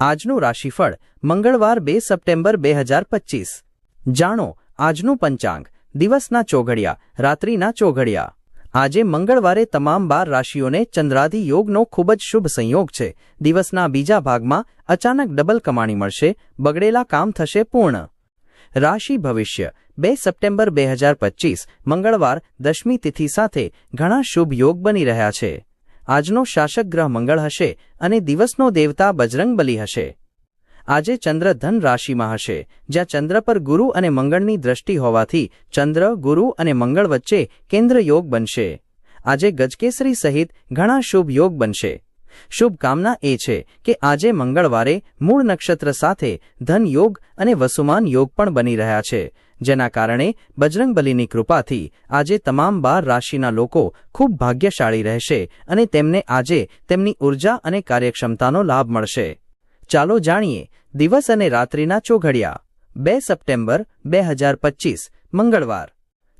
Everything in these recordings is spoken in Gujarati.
આજનું રાશિફળ મંગળવાર બે સપ્ટેમ્બર બે હજાર પચીસ. જાણો, આજનું પંચાંગ, દિવસના ચોઘડિયા, રાત્રિના ચોઘડિયા. આજે મંગળવારે તમામ બાર રાશિઓને ચંદ્રાધિ યોગનો ખૂબ જ શુભ સંયોગ છે. દિવસના બીજા ભાગમાં અચાનક ડબલ કમાણી મળશે, બગડેલા કામ થશે પૂર્ણ. રાશિ ભવિષ્ય, બે સપ્ટેમ્બર બે હજાર પચીસ, મંગળવાર દશમી તિથિ સાથે ઘણા શુભ યોગ બની રહ્યા છે. આજનો શાસક ગ્રહ મંગળ હશે અને દિવસનો દેવતા બજરંગબલી હશે. આજે ચંદ્ર ધન રાશિમાં હશે, જ્યાં ચંદ્ર પર ગુરુ અને મંગળની દ્રષ્ટિ હોવાથી ચંદ્ર, ગુરુ અને મંગળ વચ્ચે કેન્દ્ર યોગ બનશે. આજે ગજકેસરી સહિત ઘણા શુભ યોગ બનશે. શુભકામના એ છે કે આજે મંગળવારે મૂળ નક્ષત્ર સાથે ધન યોગ અને વસુમાન યોગ પણ બની રહ્યા છે. જેના કારણે બજરંગબલીની કૃપાથી આજે તમામ બાર રાશિના લોકો ખૂબ ભાગ્યશાળી રહેશે અને તેમને આજે તેમની ઊર્જા અને કાર્યક્ષમતાનો લાભ મળશે. ચાલો જાણીએ, દિવસ અને રાત્રિના ચોઘડિયા. બે સપ્ટેમ્બર બે હજાર પચીસ, મંગળવાર.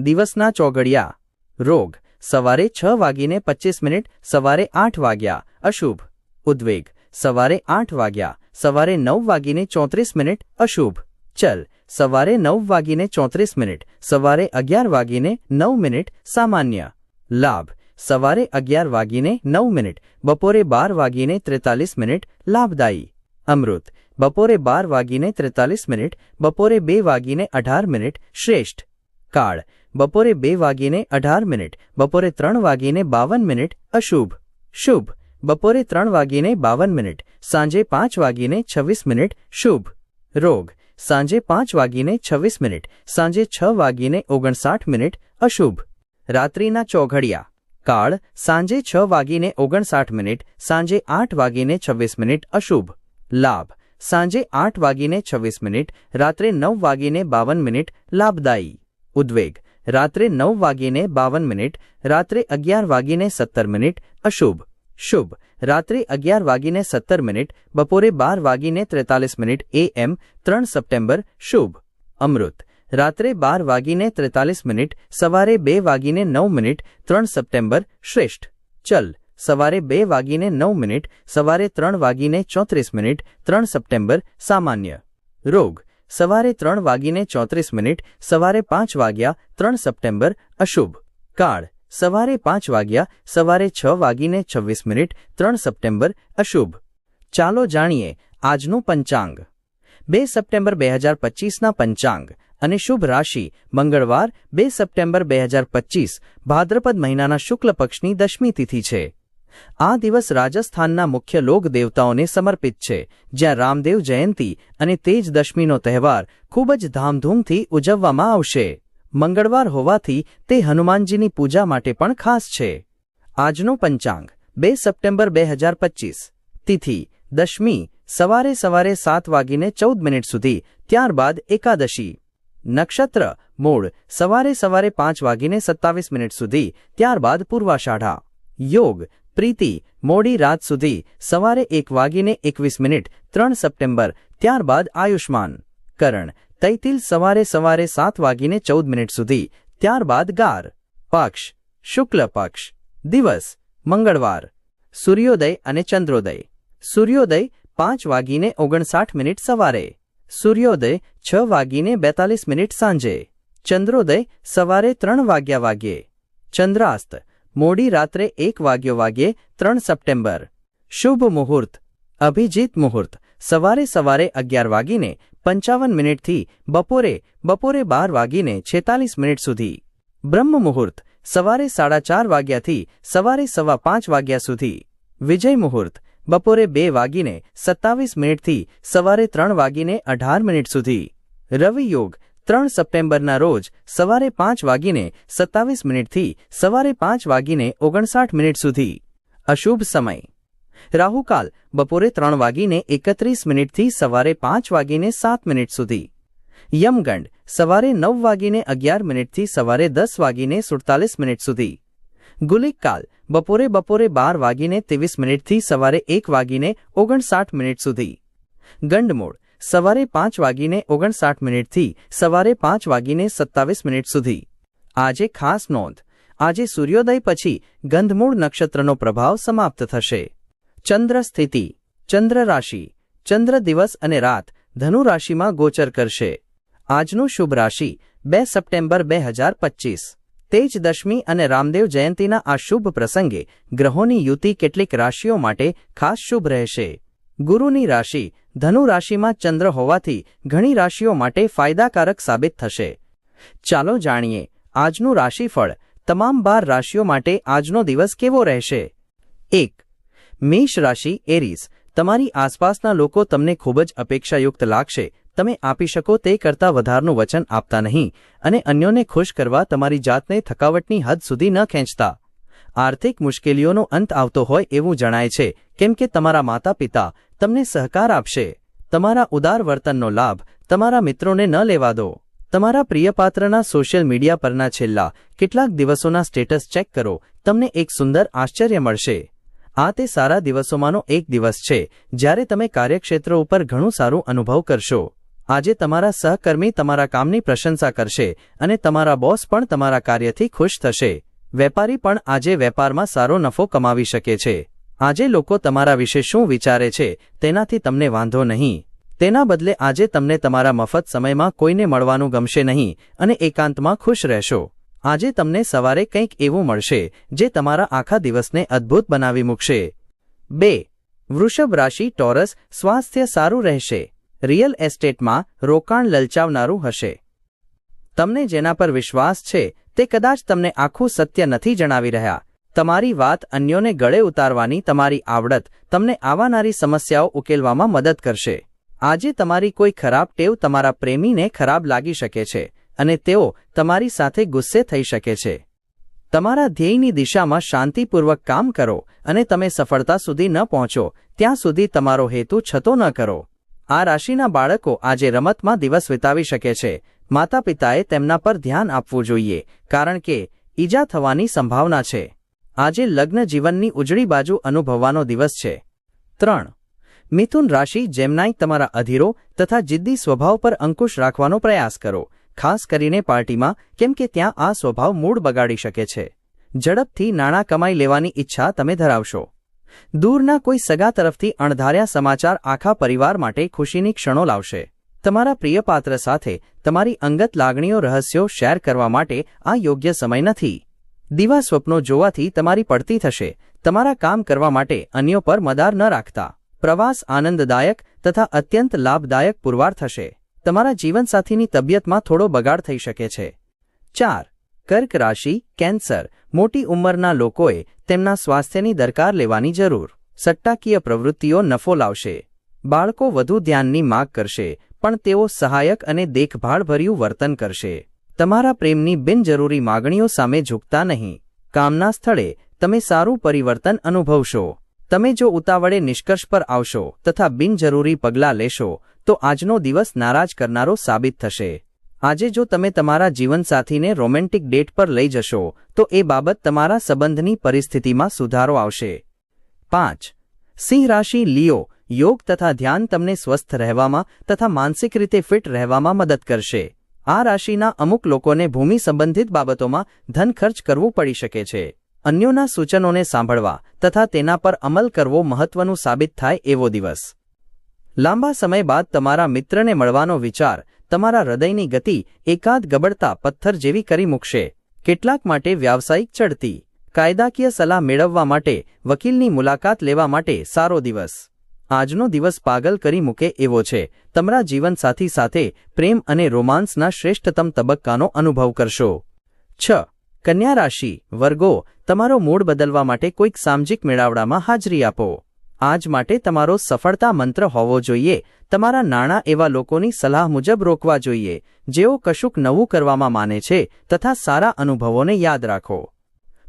દિવસના ચોઘડિયા. રોગ. સવારે છ વાગીને પચીસ મિનિટ, સવારે આઠ વાગ્યા. અશુભ. ઉદ્વેગ. સવારે આઠ વાગ્યા. સવારે નવ વાગીને ચોત્રીસ મિનિટ, અશુભ. ચલ સવારે નવ વાગીને ચોત્રીસ મિનિટ સવારે અગિયાર વાગીને નવ મિનિટ સામાન્ય લાભ સવારે અગિયાર વાગીને નવ મિનિટ બપોરે બાર વાગીને ત્રેતાલીસ મિનિટ લાભદાયી અમૃત બપોરે બાર વાગીને ત્રેતાલીસ મિનિટ બપોરે બે વાગીને અઢાર મિનિટ શ્રેષ્ઠ કાળ બપોરે બે વાગીને અઢાર મિનિટ બપોરે ત્રણ વાગીને બાવન મિનિટ અશુભ શુભ બપોરે ત્રણ વાગીને બાવન મિનિટ સાંજે પાંચ વાગીને છવ્વીસ મિનિટ શુભ રોગ સાંજે પાંચ વાગીને છવ્વીસ મિનિટ, સાંજે છ વાગીને ઓગણસાઠ મિનિટ, અશુભ. રાત્રિના ચોઘડિયા. કાળ, સાંજે છ વાગીને ઓગણસાઠ મિનિટ, સાંજે આઠ વાગીને છવ્વીસ મિનિટ, અશુભ. લાભ. સાંજે આઠ વાગીને છવ્વીસ મિનિટ, રાત્રે નવ વાગીને બાવન મિનિટ, લાભદાયી. ઉદ્વેગ. રાત્રે નવ વાગીને બાવન મિનિટ, રાત્રે અગિયાર વાગીને સત્તર મિનિટ, અશુભ. શુભ. રાત્રે અગિયાર વાગીને સત્તર મિનિટ, બપોરે બાર વાગીને ત્રેતાલીસ મિનિટ એ એમ ત્રણ સપ્ટેમ્બર, શુભ. અમૃત. રાત્રે બાર વાગીને ત્રેતાલીસ મિનિટ, સવારે બે વાગીને નવ મિનિટ, ત્રણ સપ્ટેમ્બર, શ્રેષ્ઠ. ચલ. સવારે બે વાગીને નવ મિનિટ, સવારે ત્રણ વાગીને ચોત્રીસ મિનિટ, ત્રણ સપ્ટેમ્બર, સામાન્ય. રોગ. સવારે ત્રણ વાગીને ચોત્રીસ મિનિટ, સવારે પાંચ વાગ્યા, ત્રણ સપ્ટેમ્બર, અશુભ. કાળ. સવારે પાંચ વાગ્યા, સવારે છ વાગીને છવ્વીસ મિનિટ, ત્રણ સપ્ટેમ્બર, અશુભ. ચાલો જાણીએ આજનું પંચાંગ. બે સપ્ટેમ્બર બે હજાર પચીસના પંચાંગ અને શુભ રાશિ મંગળવાર બે સપ્ટેમ્બર બે હજાર પચીસ, ભાદ્રપદ મહિનાના શુક્લ પક્ષની દશમી તિથિ છે. આ દિવસ રાજસ્થાનના મુખ્ય લોક દેવતાઓને સમર્પિત છે. જ્યાં રામદેવ જયંતી અને તેજ દશમીનો તહેવાર ખૂબ જ ધામધૂમથી ઉજવવામાં આવશે. મંગળવાર હોવાથી તે હનુમાનજીની પૂજા માટે પણ ખાસ છે. આજનો પંચાંગ, બે સપ્ટેમ્બર બે હજાર પચીસ, તિથિ, દશમી, સવારે સવારે સાત વાગીને ચૌદ મિનિટ સુધી, ત્યારબાદ એકાદશી. નક્ષત્ર, મૂળ, સવારે સવારે પાંચ વાગીને સત્તાવીસ મિનિટ સુધી, ત્યારબાદ પૂર્વાષાઢા. યોગ, પ્રીતિ, મોડી રાત સુધી, સવારે એક વાગીને એકવીસ મિનિટ, ત્રણ સપ્ટેમ્બર, ત્યારબાદ આયુષ્માન. કરણ તૈતિલ સવારે સવારે સાત વાગીને ચૌદ મિનિટ સુધી, ત્યારબાદ ગાર, પક્ષ, શુક્લ પક્ષ, દિવસ, મંગળવાર, સૂર્યોદય અને ચંદ્રોદય. સૂર્યોદય પાંચ વાગીને ઓગણસાઠ મિનિટ સવારે, સૂર્યોદય છ વાગીને બેતાલીસ મિનિટ સાંજે, ચંદ્રોદય સવારે ત્રણ વાગ્યા વાગ્યે ચંદ્રાસ્ત, મોડી રાત્રે એક વાગ્યો વાગ્યે ત્રણ સપ્ટેમ્બર. શુભ મુહૂર્ત, અભિજીત મુહૂર્ત. સવારે સવારે અગિયાર વાગીને પંચાવન મિનિટથી બપોરે બપોરે બાર વાગીને છેતાલીસ મિનિટ સુધી. બ્રહ્મ મુહૂર્ત, સવારે સાડા ચાર વાગ્યાથી સવારે સવા પાંચ વાગ્યા સુધી. વિજય મુહૂર્ત, બપોરે બે વાગીને સત્તાવીસ મિનિટથી સવારે ત્રણ વાગીને અઢાર મિનિટ સુધી. રવિ યોગ, ત્રણ સપ્ટેમ્બરના રોજ સવારે પાંચ વાગીને સત્તાવીસ મિનિટથી સવારે પાંચ વાગીને ઓગણસાઠ મિનિટ સુધી. અશુભ સમય. રાહુકાલ, બપોરે ત્રણ વાગીને એકત્રીસ મિનિટથી સવારે પાંચ વાગીને સાત મિનિટ સુધી. યમગંડ, સવારે નવ વાગીને અગિયાર મિનિટથી સવારે દસ વાગીને સુડતાલીસ મિનિટ સુધી. ગુલિકકાલ, બપોરે બપોરે બાર વાગીને ત્રેવીસ મિનિટથી સવારે એક વાગીને ઓગણસાઠ મિનિટ સુધી. ગંડમૂળ, સવારે પાંચ વાગીને ઓગણસાઠ મિનિટથી સવારે પાંચ વાગીને સત્તાવીસ મિનિટ સુધી. આજે ખાસ નોંધ, આજે સૂર્યોદય પછી ગંધમૂળ નક્ષત્રનો પ્રભાવ સમાપ્ત થશે. ચંદ્ર સ્થિતિ ચંદ્ર રાશિ ચંદ્ર દિવસ અને રાત ધનુ રાશિમાં ગોચર કરશે. આજનું શુભ રાશિ, બે સપ્ટેમ્બર બે હજાર પચીસ. તેજ દશમી અને રામદેવ જયંતીના આ શુભ પ્રસંગે ગ્રહોની યુતિ કેટલીક રાશિઓ માટે ખાસ શુભ રહેશે. ગુરુની રાશિ ધનુ રાશિમાં ચંદ્ર હોવાથી ઘણી રાશિઓ માટે ફાયદાકારક સાબિત થશે. ચાલો જાણીએ, આજનું રાશિફળ તમામ બાર રાશિઓ માટે આજનો દિવસ કેવો રહેશે? એક મેષ રાશિ, એરીસ. તમારી આસપાસના લોકો તમને ખૂબ જ અપેક્ષાયુક્ત લાગશે. તમે આપી શકો તે કરતાં વધારનું વચન આપતા નહીં અને અન્યોને ખુશ કરવા તમારી જાતને થકાવટની હદ સુધી ન ખેંચતા. આર્થિક મુશ્કેલીઓનો અંત આવતો હોય એવું જણાય છે, કેમ કે તમારા માતા પિતા તમને સહકાર આપશે. તમારા ઉદાર વર્તનનો લાભ તમારા મિત્રોને ન લેવા દો. તમારા પ્રિયપાત્રના સોશિયલ મીડિયા પરના છેલ્લા કેટલાક દિવસોના સ્ટેટસ ચેક કરો. તમને એક સુંદર આશ્ચર્ય મળશે. આ તે સારા દિવસોમાંનો એક દિવસ છે, જ્યારે તમે કાર્યક્ષેત્ર ઉપર ઘણું સારું અનુભવ કરશો. આજે તમારા સહકર્મી તમારા કામની પ્રશંસા કરશે અને તમારા બોસ પણ તમારા કાર્યથી ખુશ થશે. વેપારી પણ આજે વેપારમાં સારો નફો કમાવી શકે છે. આજે લોકો તમારા વિશે શું વિચારે છે, તેનાથી તમને વાંધો નહીં. તેના બદલે આજે તમને તમારા મફત સમયમાં કોઈને મળવાનું ગમશે નહીં અને એકાંતમાં ખુશ રહેશો. આજે તમને સવારે કંઈક એવું મળશે, જે તમારા આખા દિવસને અદ્ભુત બનાવી મૂકશે. બે, વૃષભ રાશિ ટોરસ સ્વાસ્થ્ય સારું રહેશે. રિયલ એસ્ટેટમાં રોકાણ લલચાવનારું હશે. તમને જેના પર વિશ્વાસ છે, તે કદાચ તમને આખું સત્ય નથી જણાવી રહ્યા. તમારી વાત અન્યોને ગળે ઉતારવાની તમારી આવડત તમને આવનારી સમસ્યાઓ ઉકેલવામાં મદદ કરશે. આજે તમારી કોઈ ખરાબ ટેવ તમારા પ્રેમીને ખરાબ લાગી શકે છે. અને તેઓ તમારી સાથે ગુસ્સે થઈ શકે છે. તમારા ધ્યેયની દિશામાં શાંતિપૂર્વક કામ કરો અને તમે સફળતા સુધી ન પહોંચો, ત્યાં સુધી તમારો હેતુ છતો ન કરો. આ રાશિના બાળકો આજે રમતમાં દિવસ વિતાવી શકે છે. માતા પિતાએ તેમના પર ધ્યાન આપવું જોઈએ, કારણ કે ઈજા થવાની સંભાવના છે. આજે લગ્ન જીવનની ઉજળી બાજુ અનુભવવાનો દિવસ છે. ત્રણ. મિથુન રાશિ જેમનાય તમારા અધીરો તથા જિદ્દી સ્વભાવ પર અંકુશ રાખવાનો પ્રયાસ કરો. ખાસ કરીને પાર્ટીમાં, કેમ કે ત્યાં આ સ્વભાવ મૂડ બગાડી શકે છે. ઝડપથી નાણાં કમાઈ લેવાની ઈચ્છા તમે ધરાવશો. દૂરના કોઈ સગા તરફથી અણધાર્યા સમાચાર આખા પરિવાર માટે ખુશીની ક્ષણો લાવશે. તમારા પ્રિય પાત્ર સાથે તમારી અંગત લાગણીઓ રહસ્યો શેર કરવા માટે આ યોગ્ય સમય નથી. દીવા સ્વપ્નો જોવાથી તમારી પડતી થશે. તમારા કામ કરવા માટે અન્યો પર મદાર ન રાખતા. પ્રવાસ આનંદદાયક તથા અત્યંત લાભદાયક પુરવાર થશે. તમારા જીવનસાથીની તબિયતમાં થોડો બગાડ થઈ શકે છે. ચાર, કર્ક રાશિ, કેન્સર, મોટી ઉંમરના લોકોએ તેમના સ્વાસ્થ્યની દરકાર લેવાની જરૂર. સટ્ટાકીય પ્રવૃત્તિઓ નફો લાવશે. બાળકો વધુ ધ્યાનની માગ કરશે, પણ તેઓ સહાયક અને દેખભાળભર્યું વર્તન કરશે. તમારા પ્રેમની બિનજરૂરી માગણીઓ સામે ઝૂકતા નહીં. કામના સ્થળે તમે સારું પરિવર્તન અનુભવશો. તમે જો ઉતાવળે નિષ્કર્ષ પર આવશો તથા બિનજરૂરી પગલાં લેશો તો આજનો દિવસ નારાજ કરનારો સાબિત થશે. આજે જો તમે તમારા જીવનસાથીને રોમેન્ટિક ડેટ પર લઈ જશો, તો એ બાબત તમારા સંબંધની પરિસ્થિતિમાં સુધારો આવશે. પાંચ. સિંહ રાશિ લિયો, યોગ તથા ધ્યાન તમને સ્વસ્થ રહેવામાં તથા માનસિક રીતે ફિટ રહેવામાં મદદ કરશે. આ રાશિના અમુક લોકોને ભૂમિ સંબંધિત બાબતોમાં ધન ખર્ચ કરવું પડી શકે છે. અન્યોના સૂચનોને સાંભળવા તથા તેના પર અમલ કરવો મહત્વનું સાબિત થાય એવો દિવસ. લાંબા સમય બાદ તમારા મિત્રને મળવાનો વિચાર, તમારા હૃદયની ગતિ, એકાદ ગબડતા પથ્થર જેવી કરી મૂકશે. કેટલાક માટે વ્યાવસાયિક ચડતી, કાયદાકીય સલાહ મેળવવા માટે, વકીલની મુલાકાત લેવા માટે સારો દિવસ. આજનો દિવસ પાગલ કરી મૂકે એવો છે. તમારા જીવનસાથી સાથે પ્રેમ અને રોમાન્સના શ્રેષ્ઠતમ તબક્કાનો અનુભવ કરશો. છ. કન્યા રાશિ, વર્ગો, તમારો મૂડ બદલવા માટે કોઈક સામાજિક મેળાવડામાં હાજરી આપો. આજ માટે તમારો સફળતા મંત્ર હોવો જોઈએ. તમારા નાણાં એવા લોકોની સલાહ મુજબ રોકવા જોઈએ, જેઓ કશુંક નવું કરવામાં માને છે, તથા સારા અનુભવોને યાદ રાખો.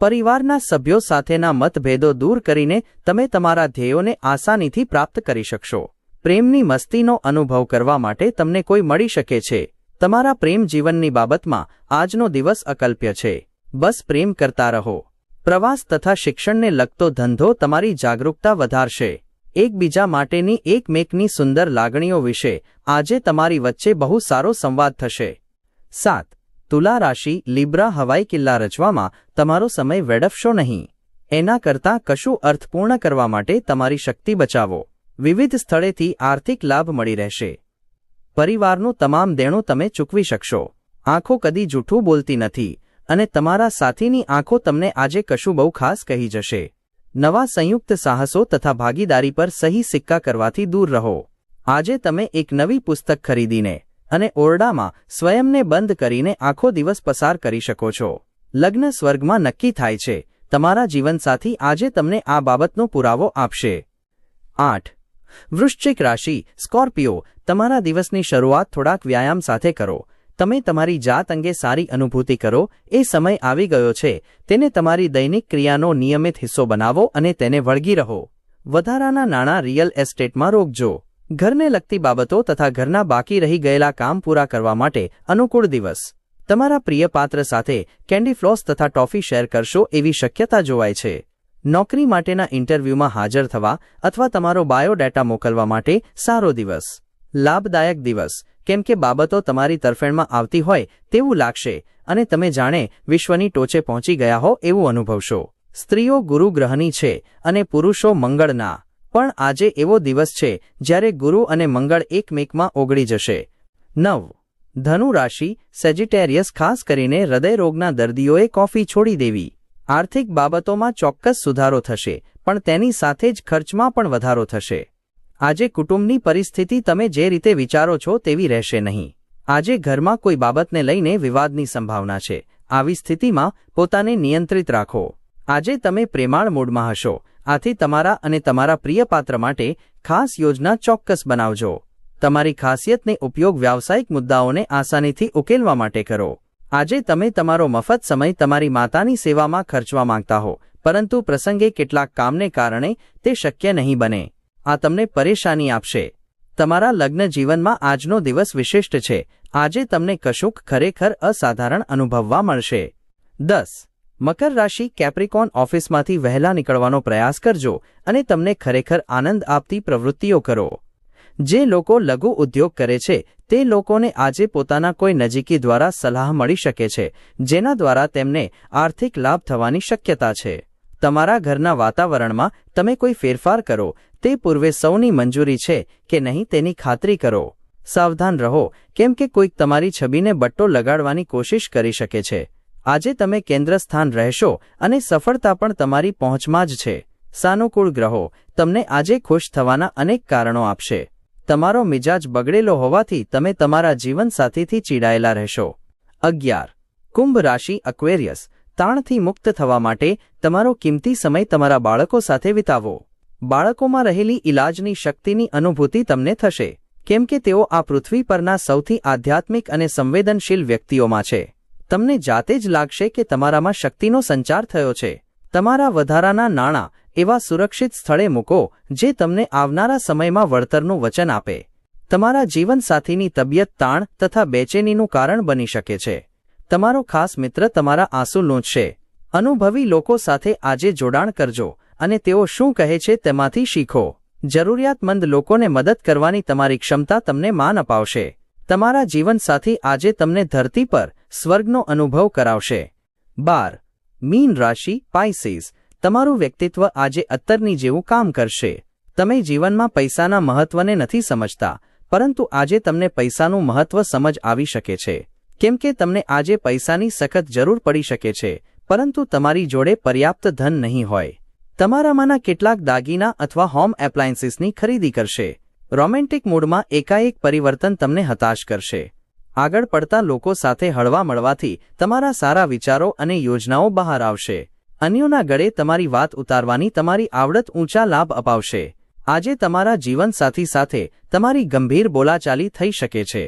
પરિવારના સભ્યો સાથેના મતભેદો દૂર કરીને તમે તમારા ધ્યેયોને આસાનીથી પ્રાપ્ત કરી શકશો. પ્રેમની મસ્તીનો અનુભવ કરવા માટે તમને કોઈ મળી શકે છે. તમારા પ્રેમ જીવનની બાબતમાં આજનો દિવસ અકલ્પ્ય છે. બસ પ્રેમ કરતા રહો. પ્રવાસ તથા શિક્ષણને લગતો ધંધો તમારી જાગરૂકતા વધારશે. એકબીજા માટેની એકમેકની સુંદર લાગણીઓ વિશે આજે તમારી વચ્ચે બહુ સારો સંવાદ થશે. સાત. તુલા રાશિ, લીબ્રા, હવાઈ કિલ્લા રચવામાં તમારો સમય વેડફશો નહીં. એના કરતાં કશું અર્થપૂર્ણ કરવા માટે તમારી શક્તિ બચાવો. વિવિધ સ્થળેથી આર્થિક લાભ મળી રહેશે. પરિવારનું તમામ દેણું તમે ચૂકવી શકશો. આંખો કદી જૂઠું બોલતી નથી. અને તમારા સાથીની આંખો તમને આજે કશું બહુ ખાસ કહી જશે. નવા સંયુક્ત સાહસો તથા ભાગીદારી પર સહી સિક્કા કરવાથી દૂર રહો. આજે તમે એક નવી પુસ્તક ખરીદીને અને ઓરડામાં સ્વયંને બંધ કરીને આખો દિવસ પસાર કરી શકો છો. લગ્ન સ્વર્ગમાં નક્કી થાય છે. તમારા જીવનસાથી આજે તમને આ બાબતનો પુરાવો આપશે. આઠ. વૃશ્ચિક રાશિ, સ્કોર્પિયો, તમારા દિવસની શરૂઆત થોડાક વ્યાયામ સાથે કરો. તમે તમારી જાત અંગે સારી અનુભૂતિ કરો, એ સમય આવી ગયો છે, તેને તમારી દૈનિક ક્રિયાનો નિયમિત હિસ્સો બનાવો અને તેને વળગી રહો. વધારાના નાણાં રિયલ એસ્ટેટમાં રોકજો. ઘરને લગતી બાબતો તથા ઘરના બાકી રહી ગયેલા કામ પૂરા કરવા માટે અનુકૂળ દિવસ. તમારા પ્રિય પાત્ર સાથે કેન્ડી ફ્લોસ તથા ટોફી શેર કરશો એવી શક્યતા જોવાય છે. નોકરી માટેના ઇન્ટરવ્યૂમાં હાજર થવા અથવા તમારો બાયોડેટા મોકલવા માટે સારો દિવસ. લાભદાયક દિવસ. કેમ કે બાબતો તમારી તરફેણમાં આવતી હોય તેવું લાગશે અને તમે જાણે વિશ્વની ટોચે પહોંચી ગયા હો એવું અનુભવશો. સ્ત્રીઓ ગુરુ ગ્રહની છે અને પુરુષો મંગળના. પણ આજે એવો દિવસ છે જ્યારે ગુરુ અને મંગળ એકમેકમાં ઓગળી જશે. નવ. ધનુ રાશિ સેજિટેરિયસ ખાસ કરીને હૃદયરોગના દર્દીઓએ કોફી છોડી દેવી. આર્થિક બાબતોમાં ચોક્કસ સુધારો થશે, પણ તેની સાથે જ ખર્ચમાં પણ વધારો થશે. આજે કુટુંબની પરિસ્થિતિ તમે જે રીતે વિચારો છો તેવી રહેશે નહીં. આજે ઘરમાં કોઈ બાબતને લઈને વિવાદની સંભાવના છે. આવી સ્થિતિમાં પોતાને નિયંત્રિત રાખો. આજે તમે પ્રેમાળ મૂડમાં હશો. આથી તમારા અને તમારા પ્રિય પાત્ર માટે ખાસ યોજના ચોક્કસ બનાવજો. તમારી ખાસિયતને ઉપયોગ વ્યાવસાયિક મુદ્દાઓને આસાનીથી ઉકેલવા માટે કરો. આજે તમે તમારો મફત સમય તમારી માતાની સેવામાં ખર્ચવા માંગતા હો, પરંતુ પ્રસંગે કેટલાક કામને કારણે તે શક્ય નહીં બને. આ તમને પરેશાની આપશે. તમારા લગ્ન જીવનમાં આજનો દિવસ વિશિષ્ટ છે. આજે તમને કશુંક ખરેખર અસાધારણ અનુભવવા મળશે. દસ. મકર રાશિ કેપ્રિકોન ઓફિસમાંથી વહેલા નીકળવાનો પ્રયાસ કરજો અને તમને ખરેખર આનંદ આપતી પ્રવૃત્તિઓ કરો. જે લોકો લઘુ ઉદ્યોગ કરે છે, તે લોકોને આજે પોતાના કોઈ નજીકી દ્વારા સલાહ મળી શકે છે, જેના દ્વારા તેમને આર્થિક લાભ થવાની શક્યતા છે. તમારા ઘરના વાતાવરણમાં તમે કોઈ ફેરફાર કરો, તે પૂર્વે સૌની મંજૂરી છે કે નહીં તેની ખાતરી કરો. સાવધાન રહો, કેમ કે કોઈક તમારી છબીને બટ્ટો લગાડવાની કોશિશ કરી શકે છે. આજે તમે કેન્દ્રસ્થાન રહેશો અને સફળતા પણ તમારી પહોંચમાં જ છે. સાનુકૂળ ગ્રહો, તમને આજે ખુશ થવાના અનેક કારણો આપશે. તમારો મિજાજ બગડેલો હોવાથી તમે તમારા જીવનસાથીથી ચીડાયેલા રહેશો. અગિયાર. કુંભ રાશિ અક્વેરિયસ તાણથી મુક્ત થવા માટે તમારો કિંમતી સમય તમારા બાળકો સાથે વિતાવો. બાળકોમાં રહેલી ઇલાજની શક્તિની અનુભૂતિ તમને થશે. કેમ કે તેઓ આ પૃથ્વી પરના સૌથી આધ્યાત્મિક અને સંવેદનશીલ વ્યક્તિઓમાં છે. તમને જાતે જ લાગશે કે તમારામાં શક્તિનો સંચાર થયો છે. તમારા વધારાના નાણાં એવા સુરક્ષિત સ્થળે મૂકો જે તમને આવનારા સમયમાં વળતરનું વચન આપે. તમારા જીવનસાથીની તબિયત તાણ તથા બેચેનીનું કારણ બની શકે છે. તમારો ખાસ મિત્ર તમારા આંસુ લૂંચશે અનુભવી લોકો સાથે આજે જોડાણ કરજો અને તેઓ શું કહે છે તેમાંથી શીખો. જરૂરિયાતમંદ લોકોને મદદ કરવાની તમારી ક્ષમતા તમને માન અપાવશે. તમારા જીવનસાથી આજે તમને ધરતી પર સ્વર્ગનો અનુભવ કરાવશે. બાર. મીન રાશિ, પાઇસીસ. તમારું વ્યક્તિત્વ આજે અત્તરની જેવું કામ કરશે. તમે જીવનમાં પૈસાના મહત્વને નથી સમજતા, પરંતુ આજે તમને પૈસાનું મહત્વ સમજ આવી શકે છે. કેમ કે તમને આજે પૈસાની સખત જરૂર પડી શકે છે, પરંતુ તમારી જોડે પર્યાપ્ત ધન નહીં હોય. તમારામાંના કેટલાક દાગીના અથવા હોમ એપ્લાયન્સીસની ખરીદી કરશે. રોમેન્ટિક મૂડમાં એકાએક પરિવર્તન તમને હતાશ કરશે. આગળ પડતા લોકો સાથે હળવા મળવાથી તમારા સારા વિચારો અને યોજનાઓ બહાર આવશે. અન્યોના ગળે તમારી વાત ઉતારવાની તમારી આવડત ઊંચા લાભ અપાવશે. આજે તમારા જીવનસાથી સાથે તમારી ગંભીર બોલાચાલી થઈ શકે છે.